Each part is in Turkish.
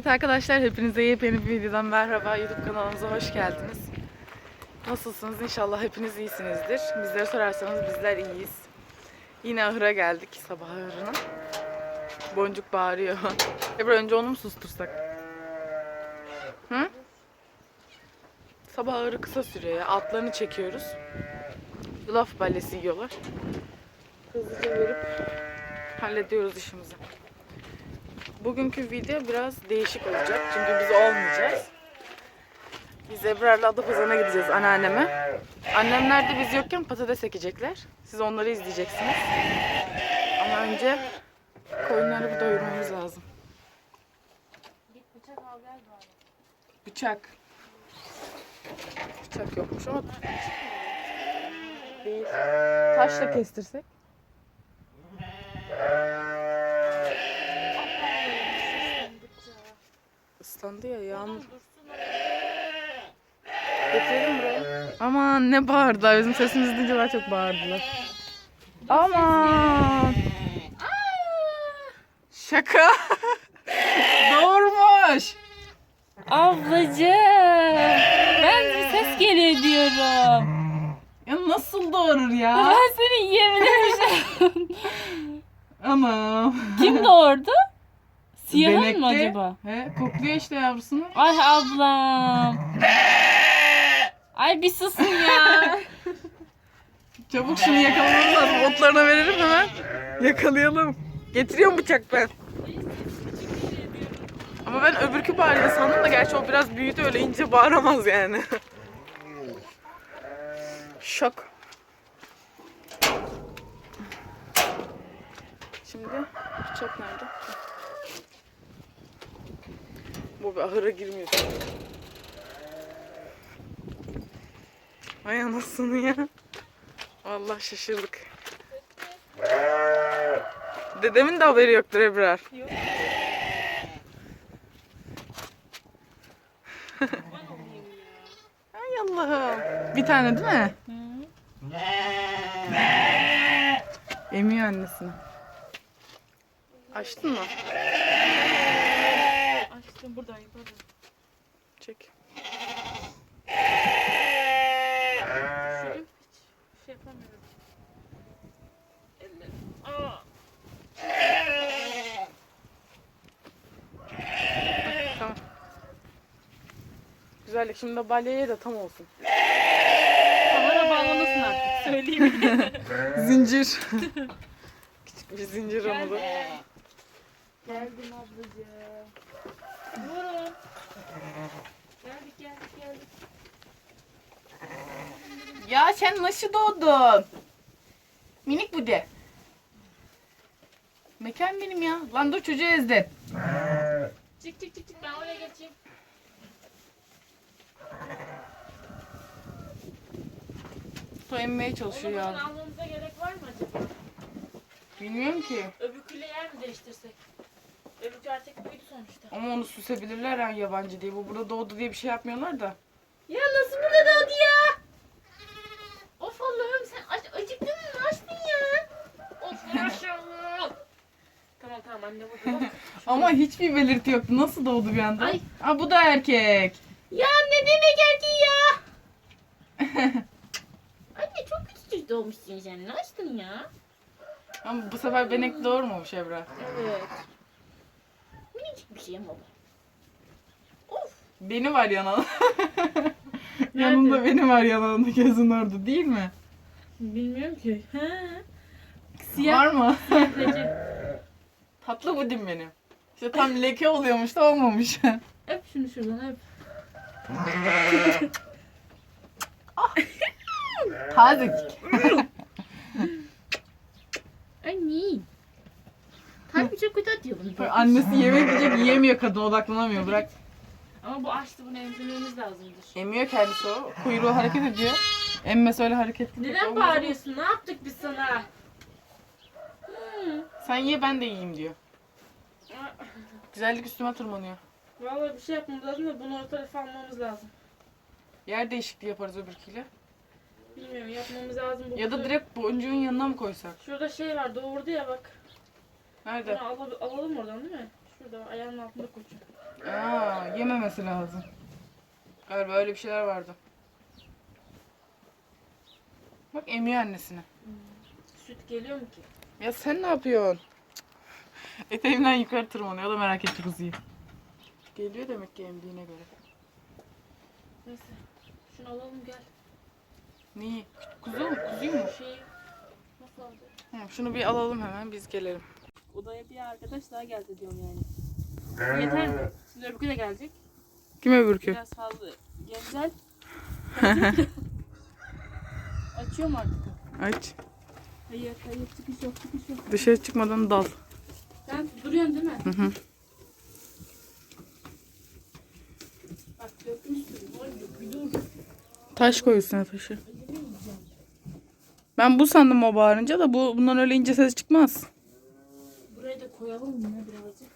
Evet arkadaşlar hepinize yepyeni bir videodan merhaba. YouTube kanalımıza hoş geldiniz. Nasılsınız? İnşallah hepiniz iyisinizdir. Bizlere sorarsanız bizler iyiyiz. Yine ahıra geldik sabah ahırına. Boncuk bağırıyor. Ebru önce onu mu sustursak? Hı? Sabah ahırı kısa sürüyor ya. Altlarını çekiyoruz. Yulaf ballesi yiyorlar. Hızlıca verip hallediyoruz işimizi. Bugünkü video biraz değişik olacak çünkü biz olmayacağız. Biz Ebrar'la Adapazarı'na gideceğiz anneanneme. Annemler de biz yokken patates ekecekler. Siz onları izleyeceksiniz. Ama önce koyunları bir doyurmamız lazım. Bıçak. Bıçak yokmuş ama değil. Taşla kestirsek. Islandı ya yağmur. Getirelim buraya. Aman ne bağırdılar. Bizim sesimizi duyunca daha çok bağırdılar. Aman. Şaka. Doğurmuş. Ablacığım. Ben bir ses geliyor diyorum. Ya nasıl doğurur ya? Ben seni yiyebilirim. Ama. Kim doğurdu? Siyahın Benekli. mı acaba? He, kokluyor işte yavrusunu. Ay ablam. Ay bir susun ya. Çabuk şunu yakalamamız lazım. Otlarına verelim hemen. Yakalayalım. Getiriyorum bıçak ben. Ama ben öbürkü bağırıyor sandım da gerçi o biraz büyüdü öyle ince bağıramaz yani. Şok. Şimdi bıçak nerede? Bu ahıra girmiyor. Ay anasını ya. Vallahi şaşırdık. Dedemin de haberi yoktur Ebrar. Yok. Ay Allah'ım. Bir tane değil mi? Emiyor annesini. Açtın mı? Açtım burada yukarıda. Çek. Hiç şey yapamıyorum. Ellerim. Aa. Tamam. Güzel. Şimdi de balyeye de tam olsun. Kamera bağlamasın artık. Söyleyeyim. Zincir. Küçük bir zincir oldu. Geldim ablacığım. Buyurun. Geldik geldik geldik. Ya sen nasıl doğdun? Minik bu de. Mekan benim ya. Lan dur çocuğu ezdin. Çık çık çık çık ben oraya geçeyim. Su emmeye Onu çalışıyor buradan ya. almamıza gerek var mı acaba? Bilmiyorum ki. Öbürküyle yer mi değiştirsek? Öbürkü artık büyüdü sonuçta. Ama onu süsebilirler yani yabancı diye. Bu burada doğdu diye bir şey yapmıyorlar da. Ya nasıl burada doğdu ya? Of Allah'ım sen aç, acıktın mı? Açtın ya. Of maşallah. Tamam anne bak. Ama hiçbir belirti yoktu. Nasıl doğdu bir anda? Ay. Aa, bu da erkek. Ya ne demek erkeği ya? Anne çok küçücük doğmuşsun sen. Ne açtın ya? Ama bu sefer benek doğurmamış Ebra. Evet. Minicik bir şey ama bu. Of. Beni var yanında. Yanında beni var yanında gözün orada değil mi? Bilmiyorum ki. He. Var mı? Peki. Tatlı budim benim. İşte tam leke oluyormuş da olmamış. Öp şunu şuradan öp. Tazik. Anne. Tabii çok kötü atıyor bunu. Annesi yemek yiyecek yiyemiyor kadın odaklanamıyor bırak. Ama bu açtı bunu emzirmemiz lazımdır. Emiyor kendisi o. Kuyruğu hareket ediyor. Emmesi öyle hareketli. Neden Olmaz. bağırıyorsun? Ne yaptık biz sana? Sen ye ben de yiyeyim diyor. Güzellik üstüme tırmanıyor. Vallahi bir şey yapmamız lazım da bunu o tarafa almamız lazım. Yer değişikliği yaparız öbürküyle. Bilmiyorum yapmamız lazım. Bu Ya da direkt boncuğun yanına mı koysak? Şurada şey var doğurdu ya bak. Nerede? Bunu alalım, alalım oradan değil mi? Şurada ayağının altında koyacağım. Ee, Yememesi lazım. Galiba öyle bir şeyler vardı. Bak emiyor annesine. Süt geliyor mu ki? Ya sen ne yapıyorsun? Eteğimden yukarı tırmanıyor. O da merak etti kuzuyu. Geliyor demek ki emdiğine göre. Neyse. Şunu alalım gel. Neyi? Kuzu mu? Kuzuyu mu? Şeyi nasıl alacağız? Hı, şunu bir alalım hemen biz gelelim. Odaya bir arkadaş daha geldi diyorum yani. Yeter mi? Şimdi öbürkü de gelecek. Kim öbürkü? Biraz fazla. Genzel. Açıyor mu artık? Aç. Hayır hayır çıkış yok çıkış yok. Dışarı çıkmadan dal. Sen duruyorsun değil mi? Hı hı. Bak dökmüşsün. Oy bir dur. Taş koy üstüne taşı. Ben bu sandım o bağırınca da bu bundan öyle ince ses çıkmaz. Buraya da koyalım mı birazcık?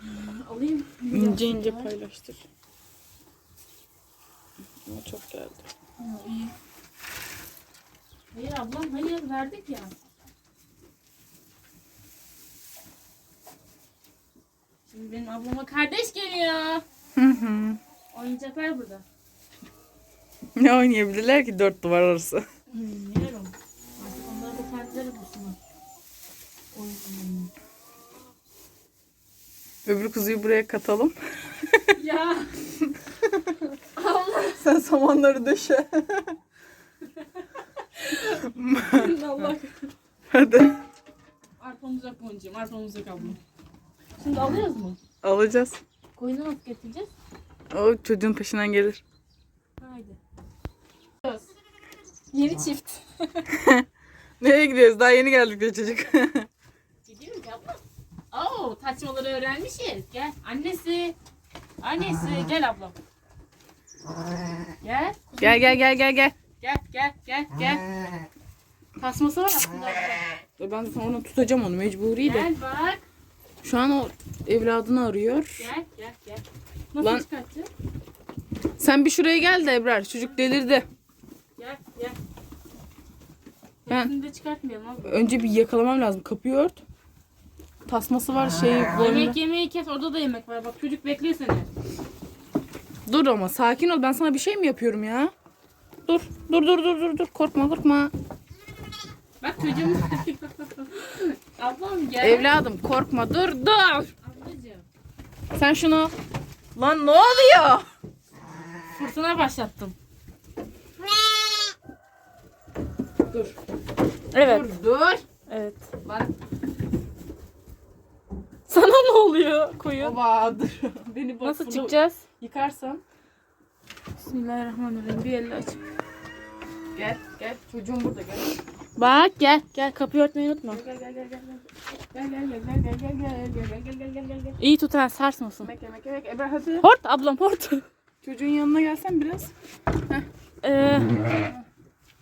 Hmm, Alayım. İnce ince paylaştır. Ama çok geldi. Ha, iyi. Hayır ablam hayır verdik ya. Şimdi benim ablama kardeş geliyor. Hı hı. Oyuncaklar burada. Ne oynayabilirler ki dört duvar arası? Bilmiyorum. Artık onlar da kendileri bulsunlar. Oyun. Öbür kuzuyu buraya katalım. ya. Sen samanları döşe. Allah. Hadi. Arpamız yok boncuğum. Arpamız yok ablam. Şimdi alıyoruz mu? Alacağız. Koyunu nasıl getireceğiz? O çocuğun peşinden gelir. Haydi. Yeni çift. Nereye gidiyoruz? Daha yeni geldik diyor çocuk. Gidiyoruz abla. Oo, taçmaları öğrenmişiz. Gel annesi. Annesi gel ablam. Gel. gel gel gel gel gel. Gel gel gel gel. Tasması var aslında. Ben de onu tutacağım onu mecburi de. Gel bak. Şu an o evladını arıyor. Gel gel gel. Nasıl Lan- çıkartacağız? Sen bir şuraya gel de Ebrar. Çocuk delirdi. Gel gel. Ben- Hepsini de çıkartmayalım abla. Önce bir yakalamam lazım. Kapıyı ört. Tasması var boynunda. Yemek yemeği kes orada da yemek var. Bak çocuk bekliyor seni. Dur ama sakin ol. Ben sana bir şey mi yapıyorum ya? Dur. Dur dur dur dur dur. Korkma korkma. Bak çocuğum. Ablam gel. Evladım korkma. Dur dur. Ablacığım. Sen şunu. Lan ne oluyor? Fırtına başlattım. Dur. Evet. Dur dur. Evet. Lan Sana ne oluyor koyun? baba dur. Beni bak Nasıl çıkacağız? Yıkarsan. Bismillahirrahmanirrahim. Bir elle aç. Gel gel. Çocuğum burada gel. Bak gel. Gel kapıyı örtmeyi unutma. Gel gel gel gel. Gel gel gel gel gel gel gel gel gel gel. İyi tut ha sarsmasın. Yemek yemek yemek. Ebrar hadi. Hort ablam hort. Çocuğun yanına gelsen biraz. Ee,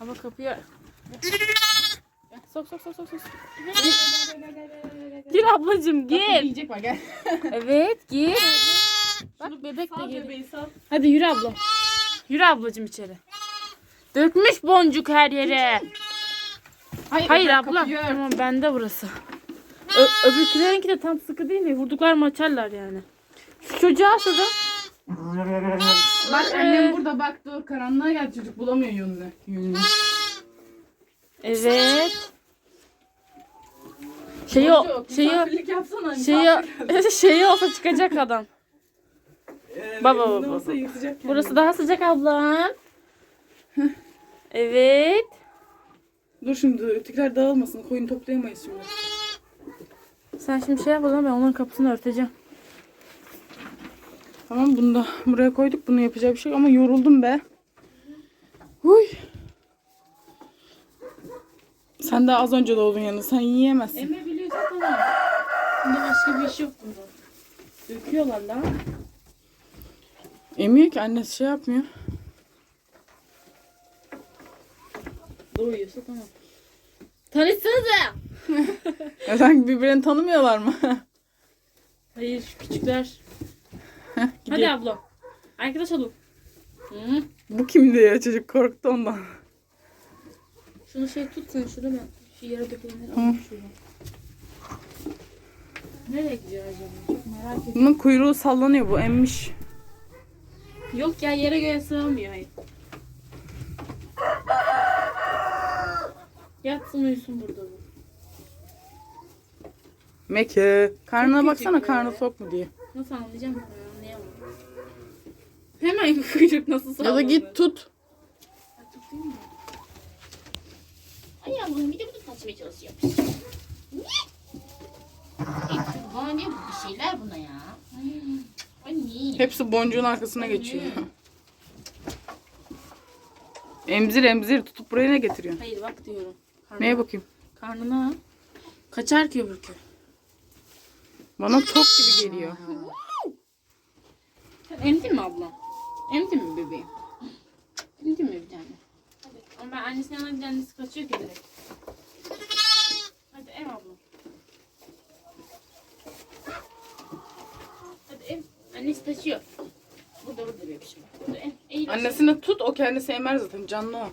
ama kapıyı Sok sok sok sok sok. Gir ablacığım gir. Yiyecek var gel. Evet gir. Bak bebek de geliyor. Hadi yürü abla. Yürü ablacığım içeri. Dökmüş boncuk her yere. Hayır Ebrar, abla. kapıyı. Tamam bende burası. Ö- öbürkülerinki de tam sıkı değil mi? Vurduklar mı açarlar yani. Şu çocuğa şurada. Bak annem burada bak dur karanlığa gel çocuk bulamıyor yönünü. Yönünü. Evet. Şeyi o, Çocuk, şeyi misafirlik yapsana. şeyi şeyi olsa çıkacak adam. Baba, baba, olsa yırtacak kendini. Burası daha sıcak ablam. Evet. Dur şimdi ötekiler dağılmasın. Koyun toplayamayız şimdi. Sen şimdi şey yap o zaman ben onların kapısını örteceğim. Tamam bunu da buraya koyduk. Bunu yapacak bir şey ama yoruldum be. Huy. Sen de az önce doğdun yanında. Sen yiyemezsin. Eme biliyorsun tamam. Bunda başka bir iş yok bunda. Döküyorlar lan. Emiyor ki annesi şey yapmıyor. Doyuyorsa tamam. Tanışsanıza. Ya sanki birbirini tanımıyorlar mı? Hayır şu küçükler. Hadi gidiyor. abla. Arkadaş olun. Hı. Bu kimdi ya çocuk korktu ondan. Şunu şey tut sen şurada ben şu yere dökülenleri alayım şuradan. Nereye gidiyor acaba? Çok merak ediyorum. Bunun kuyruğu sallanıyor bu emmiş. Yok ya yere göre sığamıyor. Hayır. Yatsın uyusun burada bu. Meke. Karnına Çok baksana küçük karnı tok mu diye. Nasıl anlayacağım ki ben anlayamam. Hemen kuyruk nasıl Ya sallanır? da git tut. Ay, tutayım mı? Ay yavrum bir de bunu kaçmaya çalışıyor. Ne? Ay, bana ne bu bir şeyler buna ya? Hmm. Anne. Hepsi boncuğun arkasına geçiyor. Emzir emzir tutup buraya ne getiriyorsun? Hayır bak diyorum. Karnına. Neye bakayım? Karnına. Kaçar ki öbürkü. Bana tok gibi geliyor. Sen emdin mi ablam? Emdin mi bebeğim? Emdin mi bir tane? Hadi. Ama ben annesinin yanına gidince annesi kaçıyor ki direkt. Hadi em ablam. Hadi em. Annesi taşıyor. Burada burada bebişim. Burada em. Eğil. Annesini tut o kendisi emer zaten canlı o.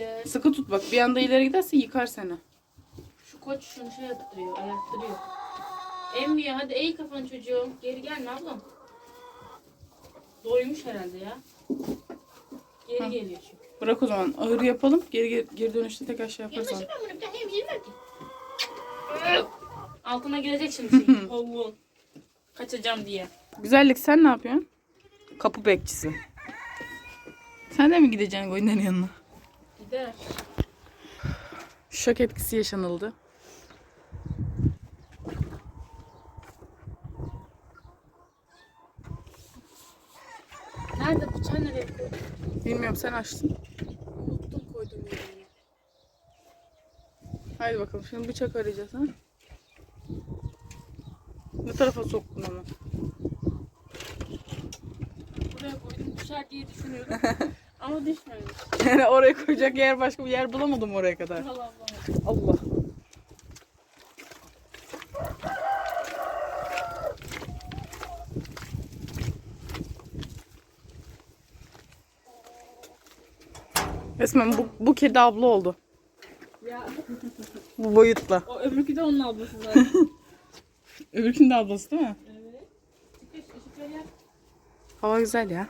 Hayır. Sıkı tut bak bir anda ileri giderse yıkar seni. Şu koç şunu şey yaptırıyor. Ayaktırıyor. Emmiyor. Hadi eğil kafanı çocuğum. Geri gelme ablam. Doymuş herhalde ya. Geri Hı. geliyor çünkü. Bırak o zaman ahır yapalım. Geri geri, geri dönüşte tekrar şey yaparız. Yılbaşı ben bunu bir tane ki. Altına girecek şimdi şey. Tavuğun. Kaçacağım diye. Güzellik sen ne yapıyorsun? Kapı bekçisi. Sen de mi gideceksin koyunların yanına? Gider. Şok etkisi yaşanıldı. Nerede bıçağı nereye koydun? Bilmiyorum sen açtın. Unuttum koydum yerine. Haydi bakalım şimdi bıçak arayacağız ha. Ne tarafa soktun ama? Buraya koydum düşer diye düşünüyorum. Ama düşmemiş. Yani oraya koyacak yer başka bir yer bulamadım oraya kadar. Allah Allah. Allah. Resmen bu, bu kedi abla oldu. Ya Bu boyutla. o öbürkü de onun ablası zaten. Öbürkünün de ablası değil mi? evet. Hava güzel ya.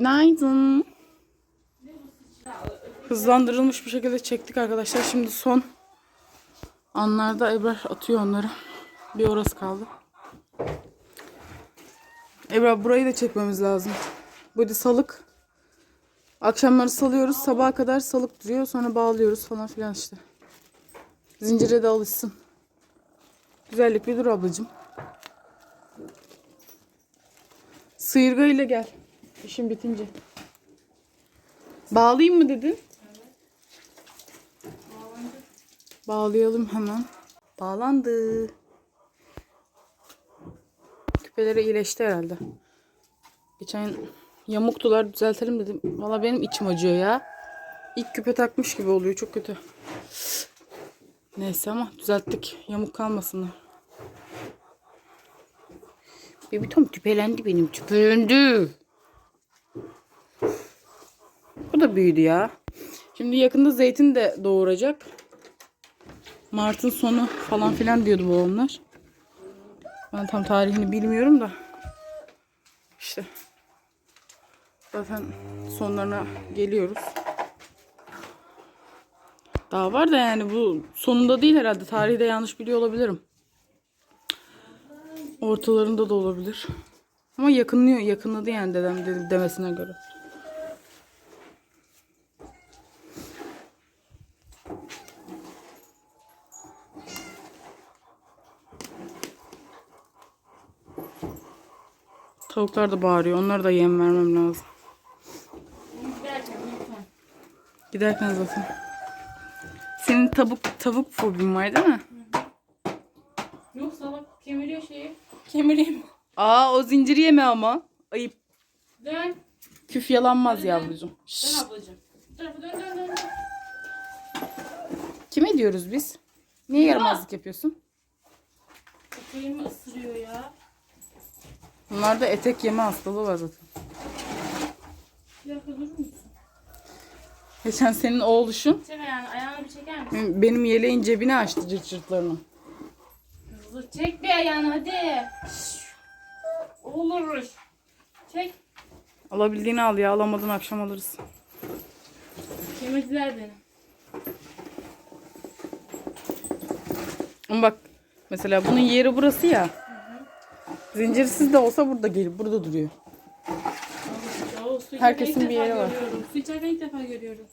Günaydın. Hızlandırılmış bir şekilde çektik arkadaşlar. Şimdi son anlarda Ebrar atıyor onları. Bir orası kaldı. Ebrar burayı da çekmemiz lazım. Bu da salık. Akşamları salıyoruz. Sabaha kadar salık duruyor. Sonra bağlıyoruz falan filan işte. Zincire de alışsın. Güzellik bir dur ablacığım. Sıyırga ile gel. İşin bitince. Bağlayayım mı dedin? Bağlayalım hemen. Bağlandı. Küpeleri iyileşti herhalde. Geçen yamuktular düzeltelim dedim. Valla benim içim acıyor ya. İlk küpe takmış gibi oluyor. Çok kötü. Neyse ama düzelttik. Yamuk kalmasınlar. Bebi tam tüpelendi benim. Tüpelendi. Bu da büyüdü ya. Şimdi yakında zeytin de doğuracak. Mart'ın sonu falan filan diyordu babamlar. Ben tam tarihini bilmiyorum da. İşte. Zaten sonlarına geliyoruz. Daha var da yani bu sonunda değil herhalde. Tarihi de yanlış biliyor olabilirim. Ortalarında da olabilir. Ama yakınlıyor, yakınladı yani dedem demesine göre. Tavuklar da bağırıyor. Onlara da yem vermem lazım. Giderken lütfen. Giderken zaten. Senin tavuk tavuk fobin var değil mi? Yok salak kemiriyor şeyi. Kemireyim. Aa o zincir yeme ama. Ayıp. Dön. Küf yalanmaz yavrucuğum. Dön ablacığım. Bu tarafa dön dön dön. Kime diyoruz biz? Niye yaramazlık yapıyorsun? Köpeğimi ısırıyor ya. Bunlarda etek yeme hastalığı var zaten. Geçen senin oğluşun Çek ayağını. Ayağını bir çeker misin? benim yeleğin cebine açtı cırt cırtlarını. Hızlı çek bir ayağını hadi. Olur. Çek. Alabildiğini al ya alamadın akşam alırız. Yemediler beni. Ama bak mesela bunun yeri burası ya. Zincirsiz de olsa burada gelip burada duruyor. Herkesin içerken bir ilk yeri var. görüyorum. Su içerken ilk defa görüyorum.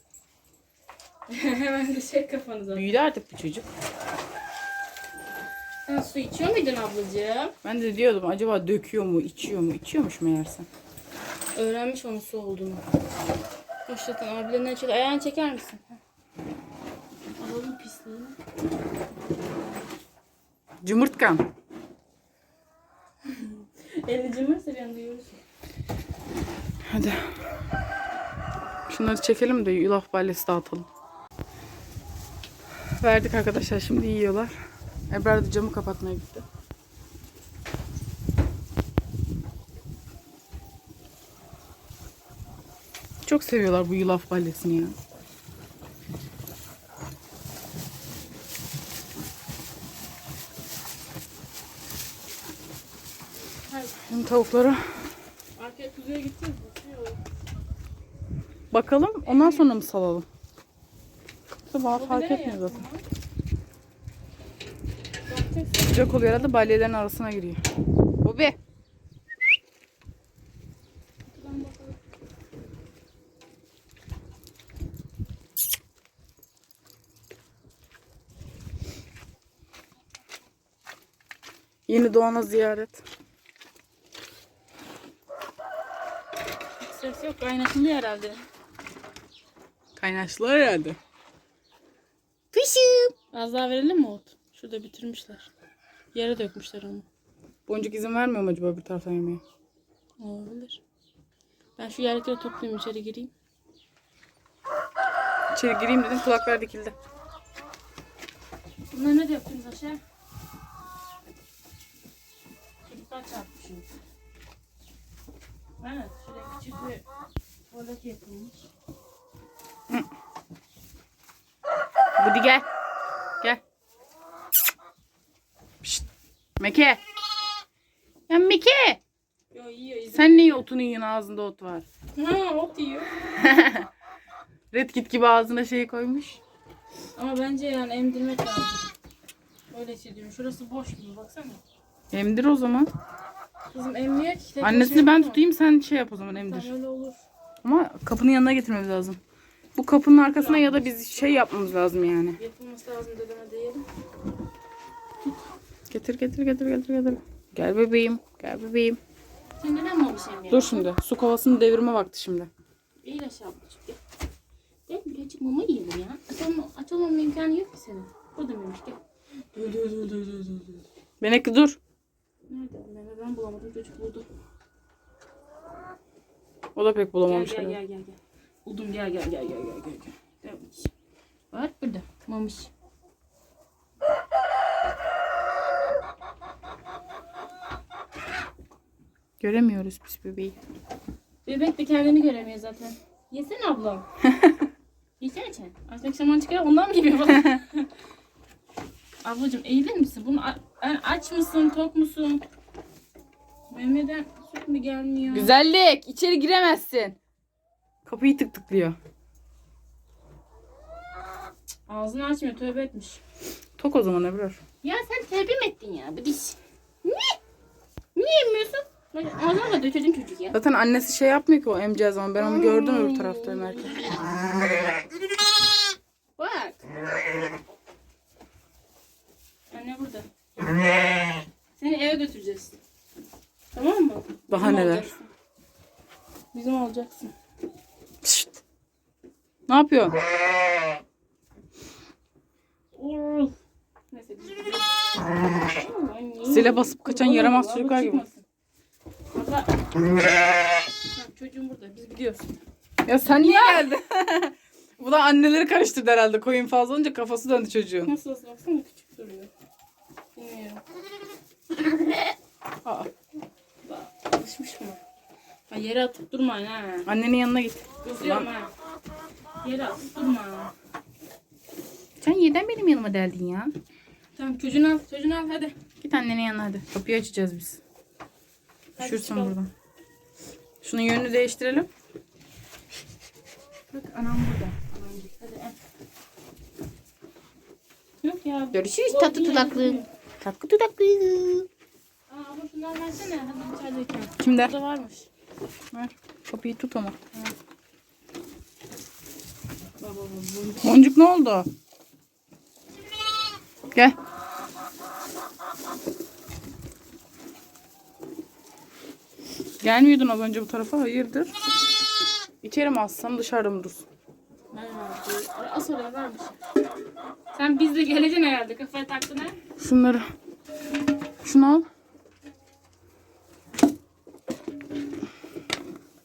Hemen de çek kafanıza. Büyüdü artık bu çocuk. Sen su içiyor muydun ablacığım? Ben de diyordum acaba döküyor mu, içiyor mu? İçiyormuş meğerse. Öğrenmiş onun su olduğunu. Başlatın abilerine çek. Ayağını çeker misin? Heh. Alalım pisliğini. Cımırtkan. Elini cımbırsa bir anda yiyoruz. Hadi. Şunları çekelim de yulaf balyası dağıtalım. Verdik arkadaşlar şimdi yiyorlar. Ebrar da camı kapatmaya gitti. Çok seviyorlar bu yulaf balyasını ya. Tavuklara Arkaya kuzuya gideceğiz. Bakalım ondan sonra mı salalım? Sabah fark etmiyor zaten. Sıcak oluyor herhalde balyelerin arasına giriyor. Bobi. Yeni doğana ziyaret. Ses yok. Kaynaşılıyor herhalde. Kaynaştılar herhalde. Az daha verelim mi ot? Şurada bitirmişler. Yere dökmüşler onu. Boncuk izin vermiyor mu acaba bir taraftan yemeye? Olabilir. Ben şu yerlikleri toplayayım içeri gireyim. İçeri gireyim dedim kulaklar dikildi. Bunları ne döktünüz aşağı? Çocuklar çarpmışım. Evet, şuraya küçük bir tuvalet yapılmış. Budi gel. Gel. Şşt. Meke. Ya Meke. Yo yiyor izin. Sen niye otunu yiyorsun ağzında ot var? Ha ot yiyor. Red Kit gibi ağzına şey koymuş. Ama bence yani emdirmek lazım. Öyle hissediyorum. Şurası boş gibi baksana. Emdir o zaman. Kızım emmiyor ki. tek Annesini ben tutayım sen şey yap o zaman emdir. Tamam öyle olur. Ama kapının yanına getirmemiz lazım. Bu kapının arkasına ya da biz şey yapmamız lazım yani. Yapılması lazım dedeme diyelim. Getir getir getir getir getir. Gel bebeğim. Gel bebeğim. Sen neden mi şey mi Dur şimdi. Su kovasını devirme vakti şimdi. İyi aşağı ablacık gel. Gel birazcık mama yiyelim ya. Açalım, açalım imkanı yok ki senin. Burada mıymış gel. Dur dur dur dur dur dur. Benekli dur. Nerede bu? Ben bulamadım çocuk buldu. O da pek Gel bulamamış. gel herhalde. gel gel. gel. Buldum gel gel gel gel gel gel. gel. Gel. Bak burada mamış. Göremiyoruz biz bebeği. Bebek de kendini göremiyor zaten. Yesene ablam. Yesene sen. Artık zaman çıkar ondan mı geliyor bana? Ablacığım eğilir misin? Bunu yani aç mısın, tok musun? Mehmet'den süt mü gelmiyor? Güzellik. içeri giremezsin. Kapıyı tık tıklıyor. Ağzını açmıyor, tövbe etmiş. Tok o zaman Ebrar. Ya sen tövbe mi ettin ya? Bidiş. Ne? Niye emmiyorsun? Bak, Ağzına da döküldün çocuk ya. Zaten annesi şey yapmıyor ki o emeceği zaman. Ben onu gördüm öbür tarafta emerken. Bak. Seni eve götüreceğiz. Tamam mı? Daha Bizim neler. olacaksın. Bizim olacaksın. Pişt. Ne yapıyor? Zile basıp kaçan yaramaz çocuklar gibi. Abla. Çocuğum burada. Biz gidiyoruz. Ya sen niye geldin? Bu da anneleri karıştırdı herhalde. Koyun fazla olunca kafası döndü çocuğun. Nasıl nasıl baksana küçük duruyor. Bilmiyorum. Aa. Alışmış mı? Ha, yere atıp durma ha. Annenin yanına git. Kızıyorum ha. Yere atıp durma. Sen yerden benim yanıma deldin ya. Tamam çocuğunu al. Çocuğunu al hadi. Git annenin yanına hadi. Kapıyı açacağız biz. Hadi Üşürsün çıkalım. buradan. Şunun yönünü değiştirelim. Bak anam burada. Anam git. Hadi en. Yok ya. Görüşürüz tatlı yine dudaklı. gidiyor. Tatlı dudaklı. Versene. Hadi içerideyken. Kimde? Burada varmış. Ver. Kapıyı tut ama. Baba baba. Boncuk ne oldu? Gel. Gelmiyordun az önce bu tarafa. Hayırdır? İçeri mi alsam dışarıda mı dursun? As oraya varmış. Sen bizle geleceksin herhalde. Kafaya taktın ha. Şunları. Şunu al.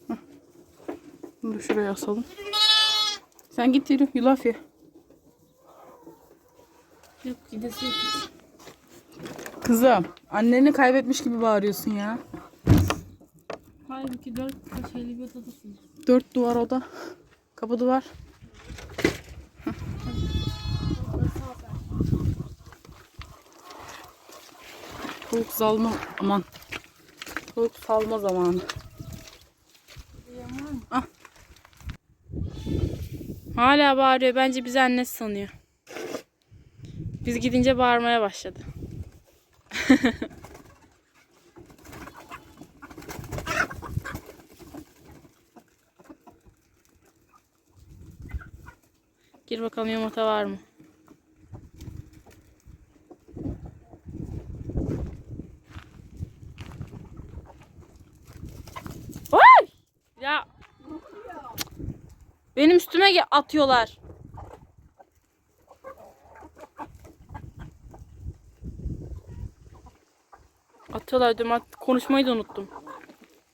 Hah. Bunu da şuraya asalım. Sen git yürü. Yulaf ye. Yok gidesi yok. Kızım. Anneni kaybetmiş gibi bağırıyorsun ya. Halbuki dört şeyli bir odadasın. Dört duvar oda. Kapı duvar. Tavuk salma aman. Tavuk salma zamanı. Hala bağırıyor. Bence bizi annesi sanıyor. Biz gidince bağırmaya başladı. Gir bakalım yumurta var mı? Oy! Ya ge- atıyorlar. Atıyorlar diyorum. Konuşmayı da unuttum.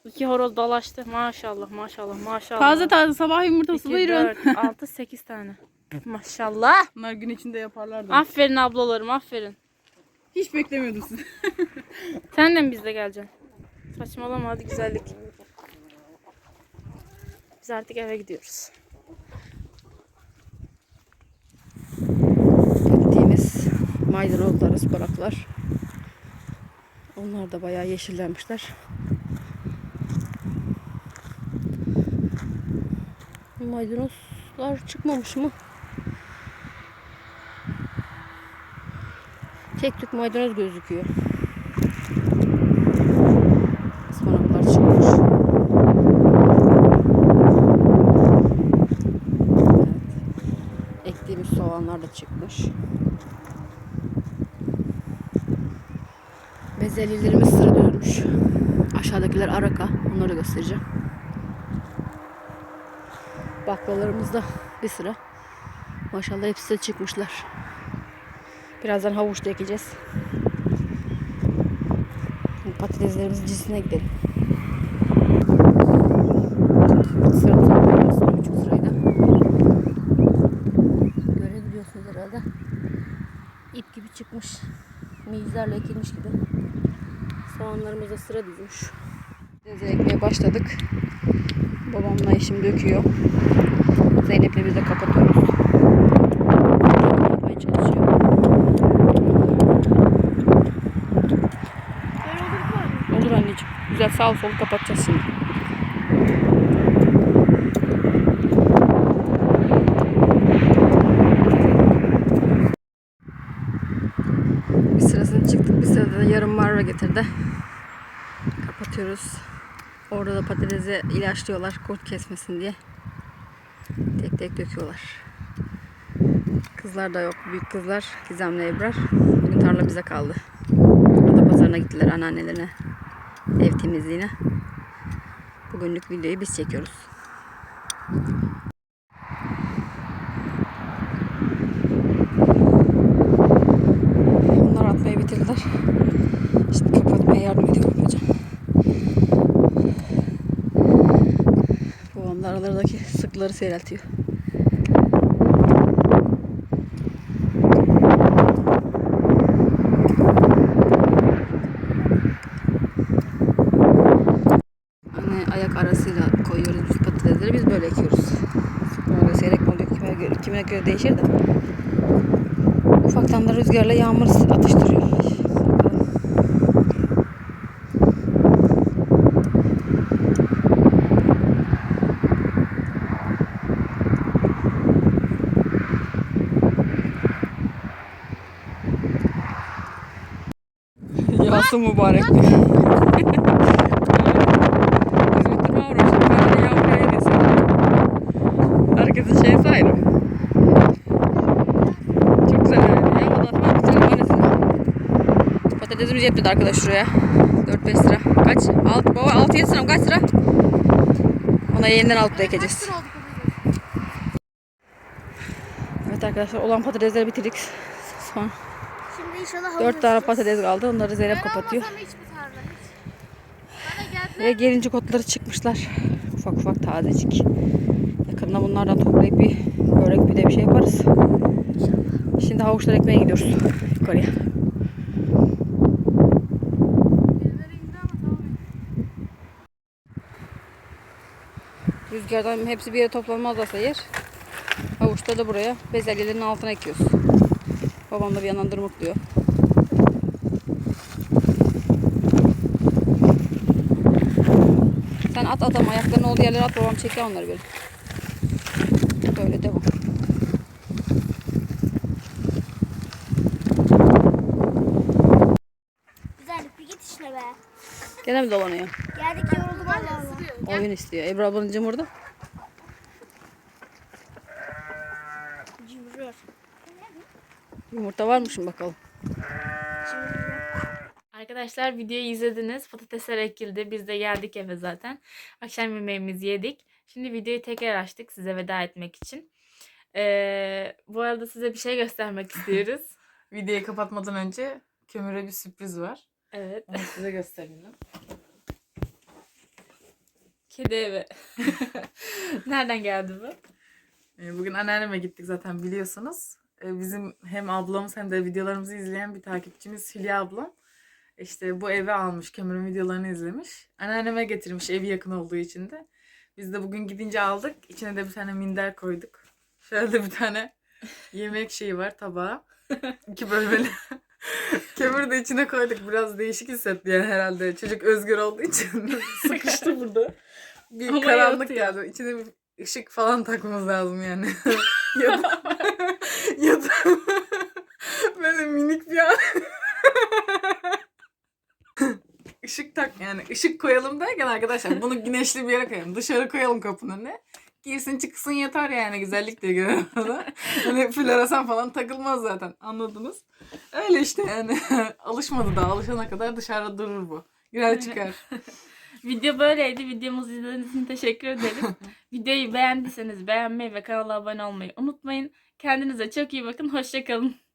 İki horoz dalaştı. Maşallah maşallah maşallah. Taze taze sabah yumurtası 2, buyurun. 4, 6, 8 tane. Maşallah. Bunlar gün içinde yaparlar da. Aferin ablalarım aferin. Hiç beklemiyordum sizi. Sen de mi bizle geleceksin? Saçmalama hadi güzellik. Biz artık eve gidiyoruz. Ektiğimiz maydanozlar, ısparaklar. Onlar da bayağı yeşillenmişler. Maydanozlar çıkmamış mı? Tek tük maydanoz gözüküyor. Ispanaklar çıkmış. Evet. Ektiğimiz soğanlar da çıkmış. Bezelyelerimiz sıra dönmüş. Aşağıdakiler araka. Onları göstereceğim. Baklalarımız da bir sıra. Maşallah hepsi de çıkmışlar. Birazdan havuç da ekeceğiz. Patateslerimizin cinsine gidelim. Herhalde. İp gibi çıkmış. Mizlerle ekilmiş gibi. Soğanlarımız da sıra düzmüş. Denize ekmeye başladık. Babamla eşim döküyor. Zeynep'le biz de kapatıyoruz. Yapmaya çalışıyor. Olur. Güzel sağ sol kapatacağız şimdi. Bir sırasını çıktık. Bir sırada da yarım marra getirdi. Kapatıyoruz. Orada da patatesi ilaçlıyorlar kurt kesmesin diye. Tek tek döküyorlar. Kızlar da yok. Büyük kızlar Gizem'le Ebrar. Bugün tarla bize kaldı. Ada pazarına gittiler anneannelerine. Ev temizliğine. Bugünlük videoyu biz çekiyoruz. Balıkları seyreltiyor. Hani ayak arasıyla koyuyoruz biz patatesleri. Biz böyle ekiyoruz. Böyle seyrek mi oluyor? Kime göre, kime göre değişir de. Ufaktan da rüzgarla yağmur atıştı. diye seviyorum. Herkesin şeysi ayrı. Çok güzel yani. Ya tamam güzel maalesef. Patatesimizi yaptık arkadaş şuraya. 4-5 lira. Kaç? 6, baba 6-7 lira mı? Kaç lira? Ona yeniden alıp da ekeceğiz. Evet arkadaşlar olan patatesleri bitirdik. Son inşallah 4 tane patates kaldı. Onları Zeynep kapatıyor. Ve gelincik otları çıkmışlar. Ufak ufak tazecik. Yakında bunlardan toplayıp bir börek bir de bir şey yaparız. Şimdi havuçlar ekmeğe gidiyoruz yukarıya. Rüzgardan hepsi bir yere toplanmaz da sayır. Havuçları da buraya bezelyelerin altına ekiyoruz. Babam da bir yandan dırmıklıyor. Sen at at ama ayaklarının olduğu yerlere at babam çekiyor onları böyle. Böyle devam. Güzel bir git işine be. Gene mi dolanıyor? Geldik yoruldum Allah Allah. Oyun istiyor. Ebru ablanın cımırdı. Yumurta varmışım bakalım. Arkadaşlar videoyu izlediniz. Patatesler ekildi. Biz de geldik eve zaten. Akşam yemeğimizi yedik. Şimdi videoyu tekrar açtık size veda etmek için. Ee, bu arada size bir şey göstermek istiyoruz. Videoyu kapatmadan önce kömüre bir sürpriz var. Evet. Onu size gösterelim. Kedi evi. Nereden geldi bu? Ee, Bugün anneanneme gittik zaten biliyorsunuz. Ee, Bizim hem ablamız hem de videolarımızı izleyen bir takipçimiz Hülya ablam. İşte bu evi almış, kömürün videolarını izlemiş. Anneanneme getirmiş evi yakın olduğu için de. Biz de bugün gidince aldık. İçine de bir tane minder koyduk. Şöyle de bir tane yemek şeyi var tabağı. İki bölmeli. Kömür de içine koyduk. Biraz değişik hissetti yani herhalde. Çocuk özgür olduğu için sıkıştı burada. Bir Ama karanlık geldi. İçine bir ışık falan takmamız lazım yani. Ya da, ya da böyle minik bir an ışık tak yani ışık koyalım derken arkadaşlar bunu güneşli bir yere koyalım. Dışarı koyalım kapının önüne. Girsin çıksın yeter yani güzellik göre orada. Hani floresan falan takılmaz zaten anladınız. Öyle işte yani alışmadı daha alışana kadar dışarıda durur bu. Girer çıkar. Video böyleydi. Videomuzu izlediğiniz için teşekkür ederiz. Videoyu beğendiyseniz beğenmeyi ve kanala abone olmayı unutmayın. Kendinize çok iyi bakın. Hoşçakalın.